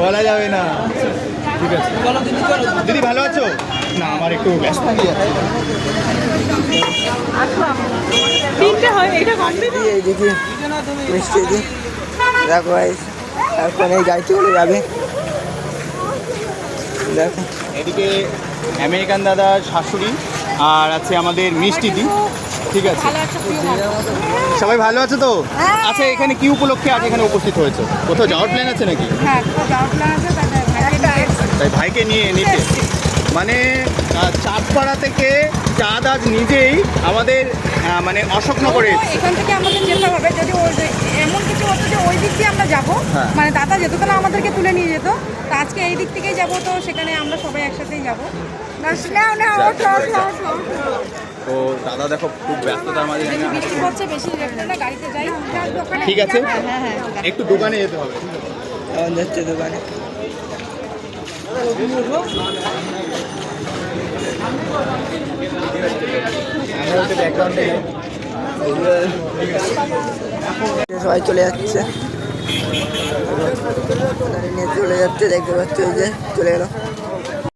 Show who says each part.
Speaker 1: বলা যাবে না। ঠিক আছে। দিদি ভালো আছো? না আমার একটু ব্যস্ত।
Speaker 2: দেখি মিষ্টি দি দেখো guys, এখন এই যাবে। দেখো।
Speaker 1: এদিকে আমেরিকান দাদার শাশুড়ি। আর আছে আমাদের মিষ্টি দি ঠিক আছে। সবাই ভালো আছে তো? আচ্ছা এখানে কি উপলক্ষে আজ এখানে উপস্থিত হয়েছে? কোথাও যাওয়ার প্ল্যান আছে নাকি? তাই ভাইকে নিয়ে নিতে। মানে চাঁদপাড়া থেকে চাঁদ আজ নিজেই আমাদের মানে অশোকনগরে
Speaker 3: এখান থেকে আমাদের যেতে হবে। দিক আমরা যাব।
Speaker 1: হ্যাঁ।
Speaker 3: মানে দাদা যেত না আমাদেরকে তুলে নিয়ে যেত তো আজকে এই দিক থেকেই যাব তো সেখানে আমরা সবাই একসাথেই যাব।
Speaker 1: তো দাদা দেখো খুব ব্যস্ততার মাঝে
Speaker 3: বৃষ্টি পড়ছে বেশি না। গাড়িতে যাই। দোকানে
Speaker 1: ঠিক আছে।
Speaker 3: হ্যাঁ হ্যাঁ
Speaker 1: একটু দোকানে যেতে হবে।
Speaker 2: যাচ্ছে দোকানে। সবাই চলে যাচ্ছে। চলে যাচ্ছে দেখতে পাচ্ছ যে চলে গেল।